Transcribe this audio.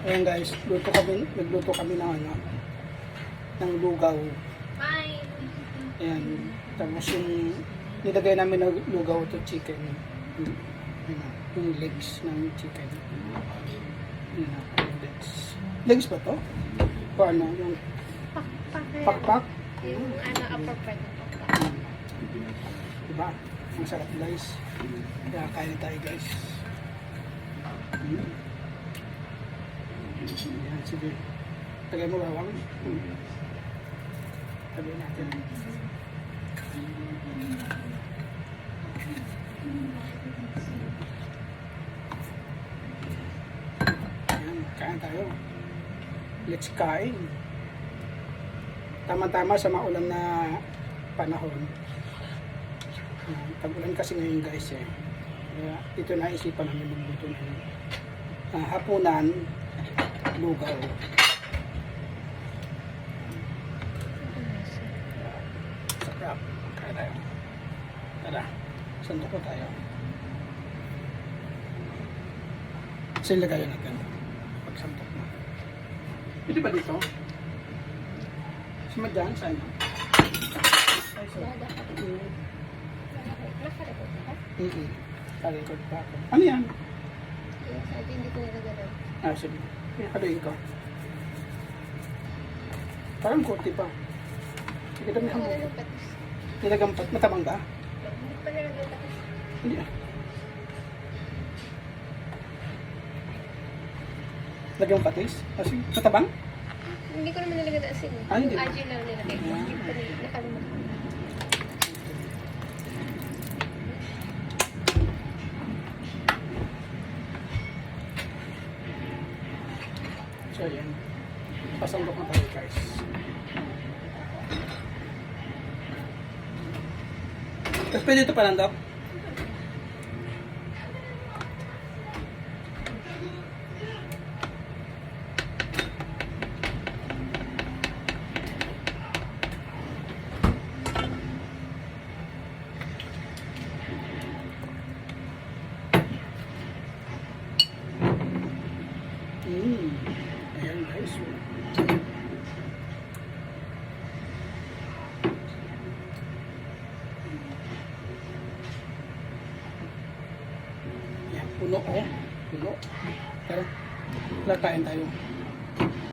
Ayan guys, luto kami, nagluto kami ng ano, ng lugaw. Ayan, tapos yung nilagay namin ng lugaw to chicken. Yung, yung legs ng chicken. Na, yung legs. Legs ba to? O ano, yung Pakpak. pakpak? Yung ano, upper part ng pakpak. Diba? Ang sarap guys. Kaya kain tayo guys. Mm. Ayan, sige. Tagay mo bawang. Tagay natin. Ayan, kain tayo. Let's kain. Tama-tama sa maulan na panahon. Tag-ulan kasi ngayon guys eh. Kaya ito na isipan namin magluto ng uh, hapunan, lugaw. Sarap. Kaya tayo. Tara, sandok ko tayo. Kasi lagayan natin. Pagsandok mo. Pwede ba dito? Sumadyan, saan? Ay? Mm-mm. Talikod pa ako. Ano yan? Sabi, hindi ko nagagalaw. Ah, sige. Haluin ko. Parang kurti pa. Sige, dami Ang mo. ano ng patis. Nilagang pat. Matabang ba? Hindi pa nalagay patis. Hindi ah. Lagyan patis? Ah, sige. Matabang? Hindi ko naman nalagay na asin. Ah, hindi asin lang nilagay. Ah. Hindi ko rin So, yan. Pasandok na tayo, guys. Tapos pwede ito palandok? Mm. Ayan guys. Ayan, puno oh. Puno. Pero, lakain tayo.